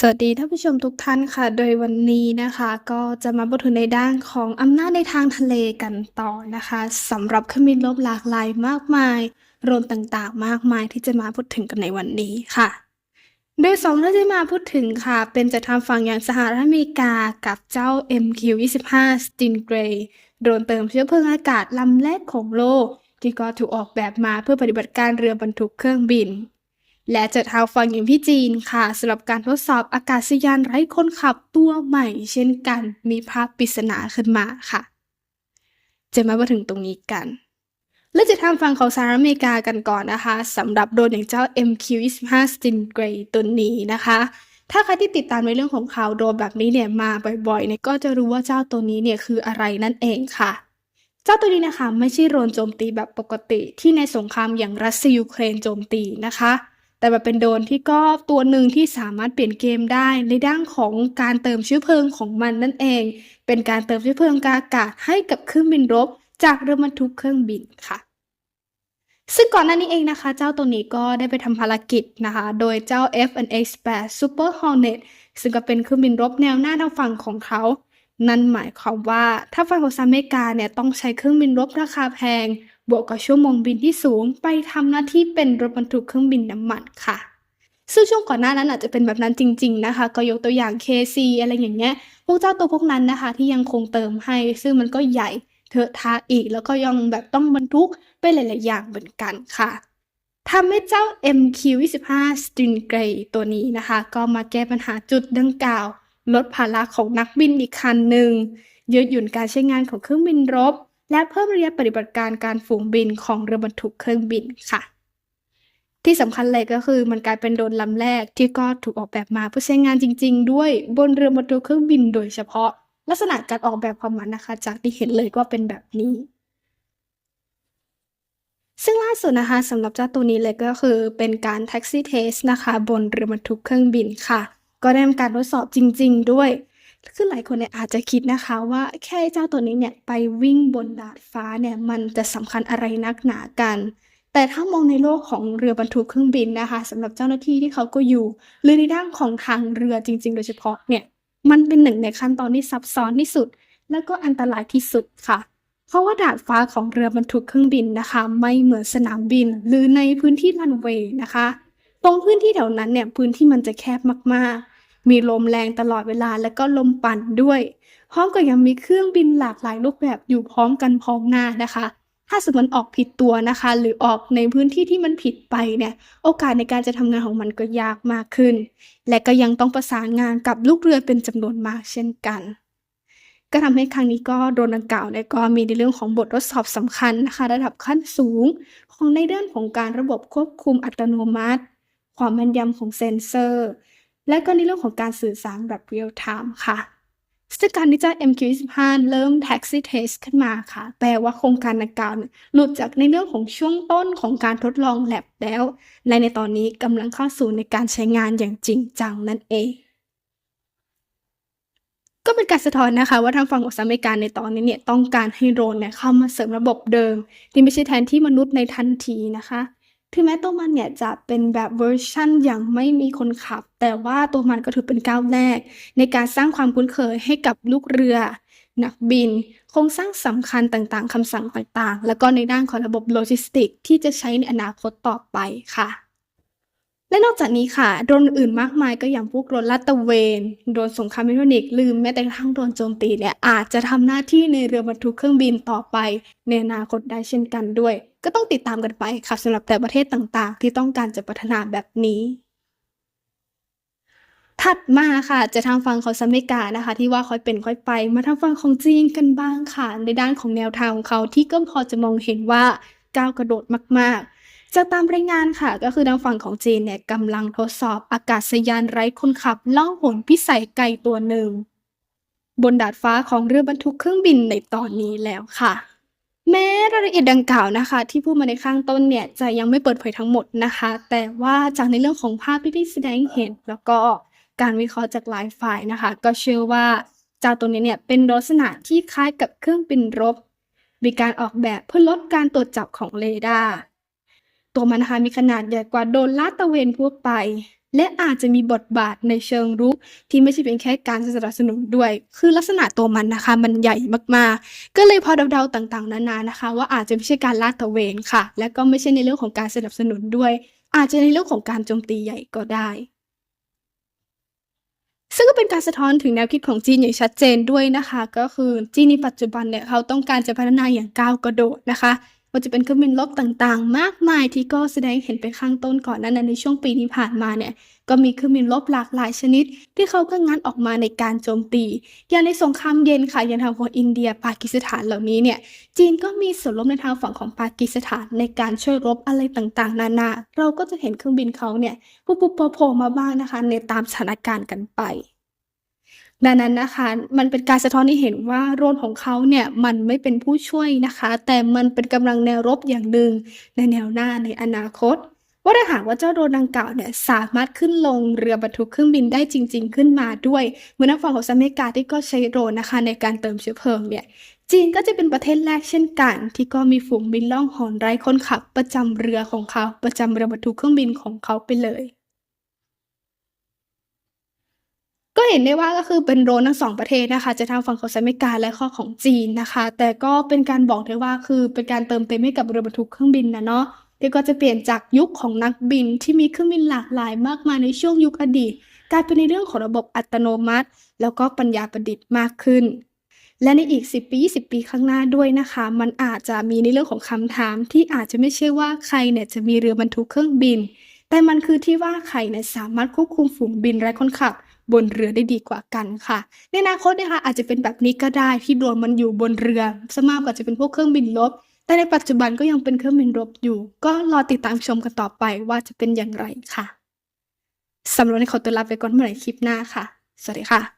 สวัสดีท่านผู้ชมทุกท่านค่ะ โดยวันนี้นะคะก็จะมาพูดถึงในด้านของอำนาจในทางทะเลกันต่อนะคะสำหรับเครื่องบินรบหลากหลายมากมายโรนต่างๆ มากมายที่จะมาพูดถึงกันในวันนี้ค่ะ โดยสองเรื่องที่มาพูดถึงค่ะ เป็นจากทางฝั่งอย่างสหรัฐอเมริกากับเจ้า MQ-25 Stingray โดรนเติมเชื้อเพลิงอากาศลำแรกของโลก ที่ก็ถูกออกแบบมาเพื่อปฏิบัติการเรือบรรทุกเครื่องบิน และจากทางฝั่งอย่างที่จีนค่ะสำหรับการทดสอบอากาศยานไร้คนขับตัวใหม่ เช่นกันมีภาพปริศนาขึ้นมาค่ะ จะมาถึงตรงนี้กันและจะทางฝั่งของสหรัฐอเมริกากันก่อนนะคะสำหรับโดรนอย่างเจ้า MQ-25 Stingray ตัวนี้นะคะถ้าใครที่ติดตามในเรื่องของข่าวโดรนแบบนี้เนี่ยมาบ่อยๆเนี่ยก็จะรู้ว่าเจ้าตัวนี้เนี่ยคืออะไรนั่นเองค่ะ เจ้าตัวนี้นะคะไม่ใช่โดรนโจมตีแบบปกติที่ในสงครามอย่างรัสเซียยูเครนโจมตีนะคะ แต่แบบเป็นโดนที่ก็ตัวหนึ่งที่สามารถเปลี่ยนเกมได้ในด้านของการเติมเชื้อเพลิงของมันนั่นเอง เป็นการเติมเชื้อเพลิงกบอากาศให้กับเครื่องบินรบ จากเรือบรรทุกเครื่องบินค่ะ ซึ่งก่อนหน้านี้เองนะคะ เจ้าตัวนี้ก็ได้ไปทำภารกิจนะคะ โดยเจ้า F&X8 Super Hornet ซึ่งก็เป็นเครื่องบินรบแนวหน้าทางฝั่งของเขานั่นหมายความว่าถ้าฝั่งของสหรัฐอเมริกาเนี่ยต้องใช้เครื่องบินรบราคาแพง บวกกับชั่วโมงบินที่สูง ไปทำหน้าที่เป็นรถบรรทุกเครื่องบินน้ำมันค่ะ ซึ่งช่วงก่อนหน้านั้นอาจจะเป็นแบบนั้นจริง ๆนะคะ ก็ยกตัวอย่าง KC อะไรอย่างเงี้ย พวกเจ้าตัวพวกนั้นนะคะ ที่ยังคงเติมให้ ซึ่งมันก็ใหญ่เถอะทะอีก แล้วก็ยังแบบต้องบรรทุกไปหลาย ๆ อย่างเหมือนกันค่ะทำให้เจ้า MQ-25 Stingray ตัวนี้นะคะ ก็มาแก้ปัญหาจุดดังกล่าว ลดภาระของนักบินอีกคันหนึ่งยืดหยุ่นการใช้งานของเครื่องบินรบ และเพิ่มระยะปฏิบัติการการฝูงบินของเรือบรรทุกเครื่องบินค่ะ ที่สำคัญเลยก็คือมันกลายเป็นโดรนลำแรกที่ก็ถูกออกแบบมาเพื่อใช้งานจริง ๆ ด้วยบนเรือบรรทุกเครื่องบินโดยเฉพาะ ลักษณะการออกแบบของมันนะคะ จากที่เห็นเลยก็เป็นแบบนี้ซึ่งล่าสุดนะคะสำหรับเจ้าตัวนี้เลยก็คือเป็นการแท็กซี่เทสนะคะ บนเรือบรรทุกเครื่องบินค่ะ ก็ได้ทำการทดสอบจริง ๆ ด้วย คือหลายคนเนี่ยอาจจะคิดนะคะว่าแค่เจ้าตัวนี้เนี่ยไปวิ่งบนดาดฟ้าเนี่ยมันจะสำคัญอะไรนักหนากัน แต่ถ้ามองในโลกของเรือบรรทุกเครื่องบินนะคะสำหรับเจ้าหน้าที่ที่เขาก็อยู่ หรือในด้านของทางเรือจริง ๆ โดยเฉพาะเนี่ยมันเป็นหนึ่งในขั้นตอนที่ซับซ้อนที่สุด และก็อันตรายที่สุดค่ะเพราะว่าดาดฟ้าของเรือบรรทุกเครื่องบินนะคะ ไม่เหมือนสนามบิน หรือในพื้นที่รันเวย์นะคะ ตรงพื้นที่แถวนั้นเนี่ยพื้นที่มันจะแคบมาก มีลมแรงตลอดเวลาและก็ลมปั่นด้วย พร้อมกับยังมีเครื่องบินหลากหลายรูปแบบอยู่พร้อมกันพร้อมหน้านะคะ ถ้าสมมติออกผิดตัวนะคะ หรือออกในพื้นที่ที่มันผิดไปเนี่ย โอกาสในการจะทำงานของมันก็ยากมากขึ้น และก็ยังต้องประสานงานกับลูกเรือเป็นจำนวนมากเช่นกันก็ทำให้ครั้งนี้ก็โดรนดังกล่าวเนี่ยก็มีในเรื่องของบททดสอบสำคัญนะคะ ระดับขั้นสูง ของในเรื่องของการระบบควบคุมอัตโนมัติ ความแม่นยำของเซ็นเซอร์ และก็ในเรื่องของการสื่อสารแบบเรียลไทม์ค่ะซึ่งการที่เจ้า MQ-25 เริ่ม Taxi Test ขึ้นมาค่ะ แปลว่าโครงการดังกล่าวหลุดจากในเรื่องของช่วงต้นของการทดลองแลบแล้ว และในตอนนี้กำลังเข้าสู่ในการใช้งานอย่างจริงจังนั่นเอง ก็เป็นการสะท้อนนะคะว่าทางฝั่งของสหรัฐอเมริกาในตอนนี้เนี่ยต้องการให้โดรนเนี่ยเข้ามาเสริมระบบเดิม ที่ไม่ใช่แทนที่มนุษย์ในทันทีนะคะ ถึงแม้ตัวมันเนี่ยจะเป็นแบบเวอร์ชั่นอย่างไม่มีคนขับ แต่ว่าตัวมันก็ถือเป็นก้าวแรก ในการสร้างความคุ้นเคยให้กับลูกเรือ นักบิน โครงสร้างสำคัญต่างๆคำสั่งต่างๆ แล้วก็ในด้านของระบบโลจิสติก ที่จะใช้ในอนาคตต่อไปค่ะ และนอกจากนี้ค่ะโดรนอื่นมากมายก็อย่างพวกโดรนลาดตระเวนโดรนสงครามอิเล็กทรอนิกส์ลืมแม้แต่กระทั่งโดรนโจมตีเนี่ยอาจจะทำหน้าที่ในเรือบรรทุกเครื่องบินต่อไป ในอนาคตได้เช่นกันด้วย ก็ต้องติดตามกันไปค่ะสำหรับแต่ประเทศต่างๆ ที่ต้องการจะพัฒนาแบบนี้ถัดมาค่ะจะทางฝั่งของสหรัฐอเมริกานะคะ ที่ว่าค่อยเป็นค่อยไป มาทางฝั่งของจีนกันบ้างค่ะในด้านของแนวทางของเขาที่ก็พอจะมองเห็นว่าก้าวกระโดดมากๆ จากตามรายงานค่ะ ก็คือทางฝั่งของจีนเนี่ยกำลังทดสอบอากาศยานไร้คนขับล่องหนพิสัยไกลตัวหนึ่ง บนดาดฟ้าของเรือบรรทุกเครื่องบินในตอนนี้แล้วค่ะ แม้รายละเอียดดังกล่าวนะคะ ที่พูดมาในข้างต้นเนี่ยจะยังไม่เปิดเผยทั้งหมดนะคะ แต่ว่าจากในเรื่องของภาพที่ได้แสดงเห็น แล้วก็การวิเคราะห์จากหลายฝ่ายนะคะ ก็เชื่อว่าเจ้าตัวนี้เนี่ยเป็นลักษณะที่คล้ายกับเครื่องบินรบ มีการออกแบบเพื่อลดการตรวจจับของเรดาร์ ตัวมันนะคะมีขนาดใหญ่กว่าโดนลาดตระเวนทั่วไป และอาจจะมีบทบาทในเชิงรุกที่ไม่ใช่เพียงแค่การสนับสนุนด้วย คือลักษณะตัวมันนะคะ มันใหญ่มากๆ ก็เลยพอเดาๆต่างๆ นานานะคะ ว่าอาจจะไม่ใช่การลาดตระเวนค่ะ และก็ไม่ใช่ในเรื่องของการสนับสนุนด้วย อาจจะในเรื่องของการโจมตีใหญ่ก็ได้ซึ่งก็เป็นการสะท้อนถึงแนวคิดของจีนอย่างชัดเจนด้วยนะคะ ก็คือจีนในปัจจุบันเนี่ยเขาต้องการจะพัฒนาอย่างก้าวกระโดดนะคะ ว่าจะเป็นเครื่องบินรบต่างๆ มากมายที่ก็แสดงเห็นไปข้างต้นก่อนนั้นในช่วงปีที่ผ่านมาเนี่ยก็มีเครื่องบินรบหลากหลายชนิด ที่เขาก็งัดออกมาในการโจมตี อย่างในสงครามเย็นค่ะอย่างทางของอินเดีย ปากีสถานเหล่านี้เนี่ยจีนก็มีส่วนร่วมในทางฝั่งของปากีสถานในการช่วยรบอะไรต่างๆ นานา เราก็จะเห็นเครื่องบินเขาเนี่ยปุ๊บๆโผล่มาบ้างนะคะ ในตามสถานการณ์กันไป ดังนั้นนะคะมันเป็นการสะท้อนให้เห็นว่าโรนของเขาเนี่ยมันไม่เป็นผู้ช่วยนะคะ แต่มันเป็นกำลังแนวรบอย่างหนึ่งในแนวหน้าในอนาคต ว่าถ้าหากว่าเจ้าโดรนดังกล่าวเนี่ยสามารถขึ้นลงเรือบรรทุกเครื่องบินได้จริง ๆ ขึ้นมาด้วยเหมือนนักฝั่งของสหรัฐอเมริกาที่ก็ใช้โดรนนะคะ ในการเติมเชื้อเพลิงเนี่ยจีนก็จะเป็นประเทศแรกเช่นกัน ที่ก็มีฝูงบินล่องหอนไร้คนขับ ประจำเรือของเขาประจำเรือบรรทุกเครื่องบินของเขาไปเลย ก็เห็นได้ว่าก็คือเป็นโดรนทั้งสองประเทศนะคะ จะทางฝั่งของสหรัฐอเมริกาและข้อของจีนนะคะ แต่ก็เป็นการบอกได้ว่าคือเป็นการเติมเต็มให้กับเรือบรรทุกเครื่องบินนะเนาะที่ก็จะเปลี่ยนจากยุคของนักบินที่มีเครื่องบินหลากหลายมากมายในช่วงยุคอดีตกลายเป็นในเรื่องของระบบอัตโนมัติ แล้วก็ปัญญาประดิษฐ์มากขึ้น และในอีก 10 ปี 20 ปีข้างหน้าด้วยนะคะ มันอาจจะมีในเรื่องของคำถาม ที่อาจจะไม่ใช่ว่าใครเนี่ยจะมีเรือบรรทุกเครื่องบิน แต่มันคือที่ว่าใครเนี่ยสามารถควบคุมฝูงบินไร้คนขับ บนเรือได้ดีกว่ากันค่ะในอนาคตนะคะอาจจะเป็นแบบนี้ก็ได้ที่โดรนมันอยู่บนเรือซะมากกว่าจะเป็นพวกเครื่องบินรบแต่ในปัจจุบันก็ยังเป็นเครื่องบินรบอยู่ ก็รอติดตามชมกันต่อไปว่าจะเป็นอย่างไรค่ะสำหรับในนี้ขอตัวลาไปก่อนเมื่อไหร่คลิปหน้าค่ะ สวัสดีค่ะ